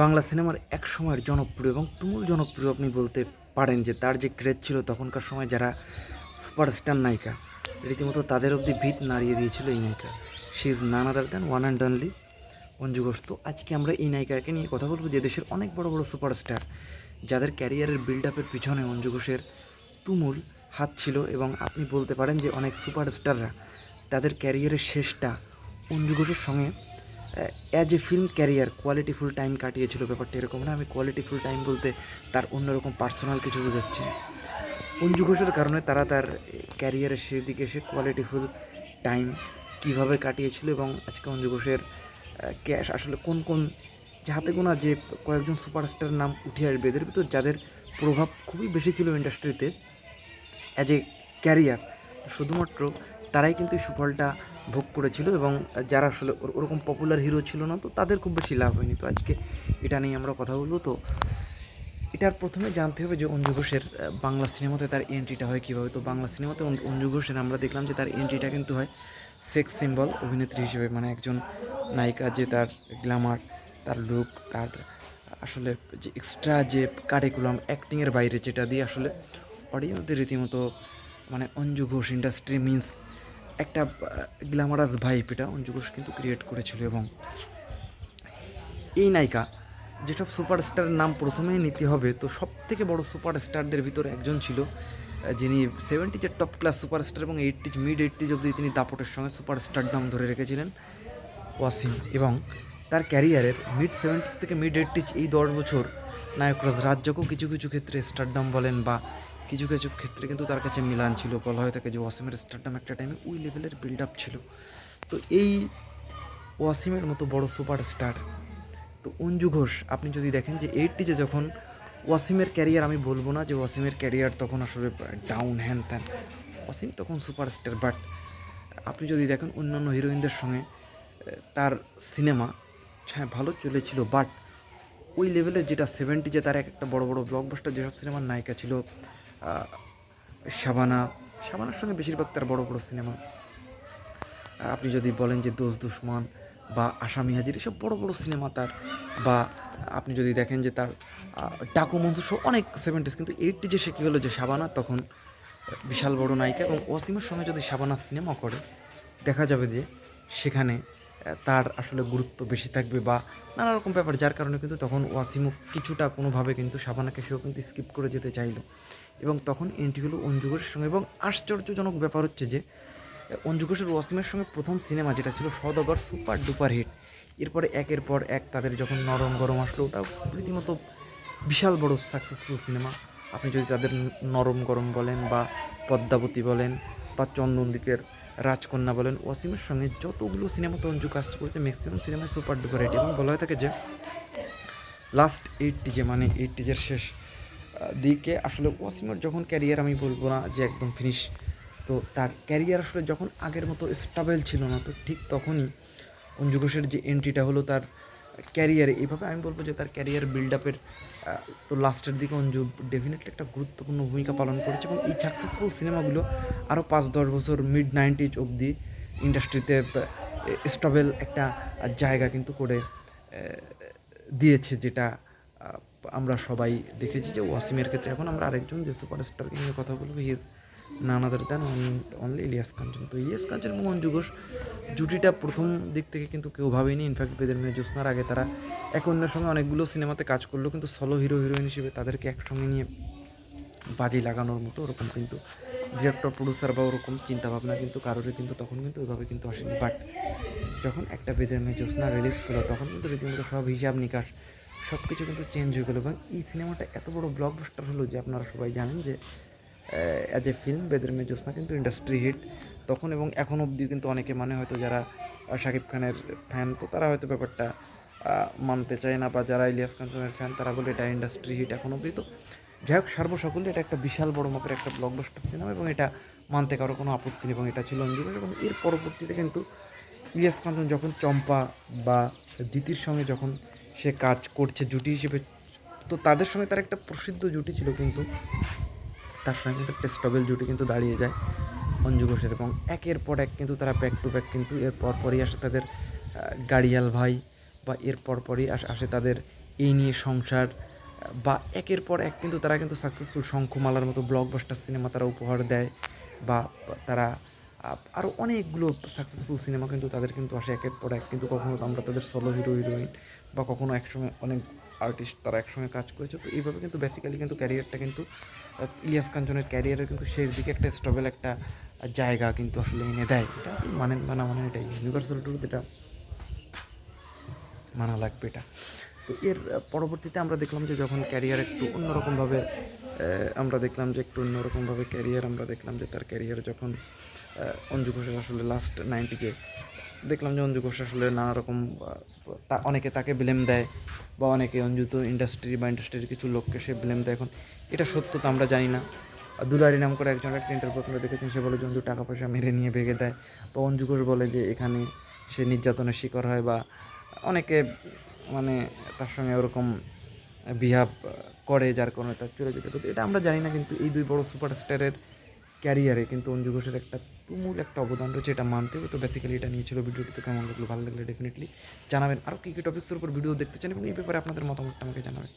বাংলা সিনেমার এক সময়ের জনপ্রিয় এবং তুমুল জনপ্রিয় আপনি বলতে পারেন যে তার যে ক্রেজ ছিল তখনকার সময় যারা সুপারস্টার নায়িকা, রীতিমতো তাদের অবধি ভিত নাড়িয়ে দিয়েছিল এই নায়িকা। She is none other than one and only Anju তো আজকে আমরা এই নায়িকাকে নিয়ে কথা বলব যে দেশের অনেক বড় বড় সুপারস্টার যাদের ক্যারিয়ারের বিল্ড আপের পিছনে অঞ্জু ঘোষের তুমুল হাত ছিল এবং আপনি বলতে পারেন যে অনেক সুপারস্টাররা তাদের ক্যারিয়ারের শেষটা অঞ্জু ঘোষের সঙ্গে as a film career qualityful time কাটিয়েছিল ব্যাপারটা এরকম না আমি কোয়ালিটিফুল টাইম বলতে তার অন্যরকম পার্সোনাল কিছু বোঝাচ্ছি। অঞ্জু ঘোষের কারণে তারা তার ক্যারিয়ারের শেষ দিকে এসে কোয়ালিটিফুল টাইম কীভাবে কাটিয়েছিল এবং আজকে অঞ্জু ঘোষের ক্যাশ আসলে কোন কোন যে হাতে গোনা যে কয়েকজন সুপারস্টার নাম উঠে আসবে, এদের ভিতর যাদের প্রভাব খুবই বেশি ছিল ইন্ডাস্ট্রিতে অ্যাজ এ ক্যারিয়ার শুধুমাত্র তারাই কিন্তু এই সুফলটা ভোগ করেছিল এবং যারা আসলে ওর- ওরকম পপুলার হিরো ছিল না, তো তাদের খুব বেশি লাভ হয়নি। তো আজকে এটা নিয়ে আমরা কথা বলব। তো এটার প্রথমে জানতে হবে যে অঞ্জু ঘোষের বাংলা সিনেমাতে তার এন্ট্রিটা হয় কীভাবে। তো বাংলা সিনেমাতে অঞ্জু ঘোষের আমরা দেখলাম যে তার এন্ট্রিটা কিন্তু হয় সেক্স সিম্বল অভিনেত্রী হিসেবে। মানে একজন নায়িকা যে তার গ্ল্যামার তার লুক তার আসলে যে এক্সট্রা যে কারিকুলাম অ্যাক্টিংয়ের বাইরে যেটা দিয়ে আসলে অডিয়েন্সদের রীতিমতো মানে অঞ্জু ঘোষ ইন্ডাস্ট্রি মিন্স একটা গ্ল্যামারাস ভাইপ এটা অঞ্জু ঘোষ কিন্তু ক্রিয়েট করেছিল এবং এই নায়িকা যেসব সুপারস্টারের নাম প্রথমেই নিতে হবে, তো সব থেকে বড় সুপারস্টারদের ভিতরে একজন ছিল যিনি সেভেন্টিজের টপ ক্লাস সুপারস্টার এবং এইটিজ মিড এইটিজ অবধি তিনি দাপটের সঙ্গে সুপারস্টার নাম ধরে রেখেছিলেন, ওয়াসিম। এবং তার ক্যারিয়ারের মিড সেভেন্টিজ থেকে মিড এইটিজ এই দশ বছর নায়করাজ রাজ্যকেও কিছু কিছু ক্ষেত্রে স্টারডাম বলেন বা কিছু কিছু ক্ষেত্রে কিন্তু তার কাছে মিলান ছিল। বলা হয়ে থাকে যে ওয়াসিমের স্টারডাম একটা টাইমে ওই লেভেলের বিল্ড আপ ছিল। তো এই ওয়াসিমের মতো বড় সুপারস্টার তো অঞ্জু ঘোষ, আপনি যদি দেখেন যে এইটিজে যখন ওয়াসিমের ক্যারিয়ার আমি বলব না যে ওয়াসিমের ক্যারিয়ার তখন আসলে ডাউন হ্যান ত্যান ওয়াসিম তখন সুপারস্টার বাট আপনি যদি দেখেন অন্যান্য হিরোইনদের সঙ্গে তার সিনেমা হ্যাঁ ভালো চলেছিল বাট ওই লেভেলে যেটা সেভেন্টিজে তার এক একটা বড় বড় ব্লকবাস্টার যেসব সিনেমার নায়িকা ছিল শাবানা, শাবানার সঙ্গে বেশিরভাগ তার বড় বড় সিনেমা। আপনি যদি বলেন যে দোষ দুশ্মন বা আসামি হাজির, এসব বড় বড় সিনেমা তার। বা আপনি যদি দেখেন যে তার ডাকু মঞ্চ অনেক সেভেন্টিস কিন্তু এইটটি যে সে কী হলো যে শাবানা, তখন বিশাল বড় নায়িকা এবং ওয়াসিমের সঙ্গে যদি শাবানা সিনেমা করে, দেখা যাবে যে সেখানে তার আসলে গুরুত্ব বেশি থাকবে বা নানা রকম ব্যাপার, যার কারণে কিন্তু তখন ওয়াসিমও কিছুটা কোনোভাবে কিন্তু শাবানাকে সেও কিন্তু স্কিপ করে যেতে চাইলো। এবং তখন এন্ট্রি হলো সঙ্গে। এবং আশ্চর্যজনক ব্যাপার হচ্ছে যে, অঞ্জু ঘোষের ওয়াসিমের সঙ্গে প্রথম সিনেমা যেটা ছিল সদগর সুপার ডুপার হিট। এরপরে একের পর এক তাদের যখন নরম গরম আসলো, ওটা রীতিমতো বিশাল বড় সাকসেসফুল সিনেমা আপনি যদি তাদের নরম গরম বলেন বা পদ্মাবতী বলেন বা চন্দনদিকের রাজকন্যা বলেন, ওয়াসিমের সঙ্গে যতগুলো সিনেমাতে অঞ্জু কাজ করেছে ম্যাক্সিমাম সিনেমায় সুপার ডুপার হিট। এবং বলা হয়ে থাকে যে লাস্ট এইটটিজে মানে এইটটিজের শেষ দিকে আসলে ওয়াসিমের যখন ক্যারিয়ার আমি বলব না যে একদম ফিনিশ তো তার ক্যারিয়ার আসলে যখন আগের মতো স্টেবল ছিল না, তো ঠিক তখনই অঞ্জু ঘোষের যে এন্ট্রিটা হলো তার ক্যারিয়ারে এইভাবে আমি বলব যে তার ক্যারিয়ার বিল্ড আপের তো লাস্টের দিকে অঞ্জু ডেফিনেটলি একটা গুরুত্বপূর্ণ ভূমিকা পালন করেছে এবং এই সাকসেসফুল সিনেমাগুলো আরও পাঁচ দশ বছর মিড নাইনটিজ অবধি ইন্ডাস্ট্রিতে স্টেবল একটা জায়গা কিন্তু করে দিয়েছে যেটা আমরা সবাই দেখেছি যে ওয়াসিমের ক্ষেত্রে এখন আমরা আরেকজন যে সুপারস্টারকে নিয়ে কথা বলব he is none other than only Ilias Kanchan তো ইলিয়াস কাঞ্চন এবং অঞ্জু জুটিটা প্রথম দিক থেকে কিন্তু কেউ ভাবেনি। ইনফ্যাক্ট বেদের মেয়ে জ্যোৎস্নার আগে তারা এক অন্যের সঙ্গে অনেকগুলো সিনেমাতে কাজ করল, কিন্তু সলো হিরো হিরোইন হিসেবে তাদেরকে একসঙ্গে নিয়ে বাজি লাগানোর মতো ওরকম কিন্তু ডিরেক্টর প্রডিউসার বা ওরকম চিন্তাভাবনা কিন্তু কারোরই কিন্তু তখন কিন্তু ওইভাবে কিন্তু আসেনি। বাট যখন একটা বেদের মেয়ে জ্যোৎস্না রিলিজ করল, তখন কিন্তু রীতিমতো সব হিসাব নিকাশ সব কিছু কিন্তু চেঞ্জ হয়ে গেলো। এবং এই সিনেমাটা এত বড় ব্লকবাস্টার হলো যে আপনারা সবাই জানেন যে অ্যাজ এ ফিল্ম বেদের মেয়ে জ্যোৎস্না কিন্তু ইন্ডাস্ট্রি হিট তখন এবং এখন অবধি কিন্তু অনেকে মানে হয়তো যারা শাকিব খানের ফ্যান তো তারা হয়তো ব্যাপারটা মানতে চায় না বা যারা ইলিয়াস কাঞ্চনের ফ্যান তারা বলে এটা ইন্ডাস্ট্রি হিট এখন অবধি। তো যাই হোক সর্বসকলে এটা একটা বিশাল বড় মাপের একটা ব্লকবাস্টার সিনেমা এবং এটা মানতে কারও কোনো আপত্তি নেই এবং এটা ছিল অঞ্জু এবং এর পরবর্তীতে কিন্তু ইলিয়াস কাঞ্চন যখন চম্পা বা দিতির সঙ্গে যখন সে কাজ করছে জুটি হিসেবে। তো তাদের সঙ্গে তার একটা প্রসিদ্ধ জুটি ছিল কিন্তু। তার সঙ্গে কিন্তু একটা স্টবেল জুটি কিন্তু দাঁড়িয়ে যায় অঞ্জু ঘোষের এবং একের পর এক কিন্তু তারা ব্যাক টু ব্যাক কিন্তু এর পর পরই আসে তাদের গাড়িয়াল ভাই বা এর পর পরই আসে তাদের এই নিয়ে সংসার, বা একের পর এক কিন্তু তারা কিন্তু সাকসেসফুল শঙ্খমালার মতো ব্লকবাস্টার সিনেমা তারা উপহার দেয়, বা তারা আরও অনেকগুলো সাকসেসফুল সিনেমা কিন্তু তাদের কিন্তু আসে একের পর এক কিন্তু কখনো আমরা তাদের সলো হিরো হিরোইন বা কখনো একসঙ্গে অনেক আর্টিস্ট তারা একসঙ্গে কাজ করেছে, তো এইভাবে কিন্তু বেসিক্যালি কিন্তু ক্যারিয়ারটা কিন্তু ইলিয়াস কাঞ্চনের ক্যারিয়ারের কিন্তু শেষ দিকে একটা স্টেবল একটা জায়গা কিন্তু আসলে এনে দেয়। এটা মানে মানা মানে এটাই ইউনিভার্সাল ট্রুথ এটা মানা লাগবে এটা। তো এর পরবর্তীতে আমরা দেখলাম যে যখন ক্যারিয়ার একটু অন্যরকমভাবে আমরা দেখলাম যে একটু অন্যরকমভাবে ক্যারিয়ার আমরা দেখলাম যে তার ক্যারিয়ার যখন অঞ্জু ঘোষের আসলে লাস্ট নাইনটিকে দেখলাম যে অঞ্জু ঘোষ আসলে নানা রকম অনেকে তাকে ব্লেম দেয় বা অনেকে অঞ্জু তো ইন্ডাস্ট্রি বা ইন্ডাস্ট্রির কিছু লোককে সে ব্লেম দেয় এখন। এটা সত্য তো আমরা জানি না। দুলারি নাম করে একজন একটা ইন্টারভিউ দেখেছেন, সে বলে যে অঞ্জু টাকা পয়সা মেরে নিয়ে ভেঙে দেয়। বা অঞ্জু ঘোষ বলে যে এখানে সে নির্যাতনের শিকার হয় বা অনেকে মানে তার সঙ্গে ওরকম বিহাভ করে যার কারণে তার চলে যেতে এটা আমরা জানি না, কিন্তু এই দুই বড় সুপারস্টারের ক্যারিয়ারে, কিন্তু অঞ্জু ঘোষের একটা তুমুল একটা অবদান রয়েছে, এটা মানতে হবে। তো বেসিক্যালি এটা নিয়ে ছিল ভিডিওটি, তো কেমন লাগল? ভালো লাগলে ডেফিনেটলি জানাবেন। আরও কী কী টপিক্সের উপর ভিডিও দেখতে চান এবং এই ব্যাপারে আপনাদের মতামতটা আমাকে জানাবেন।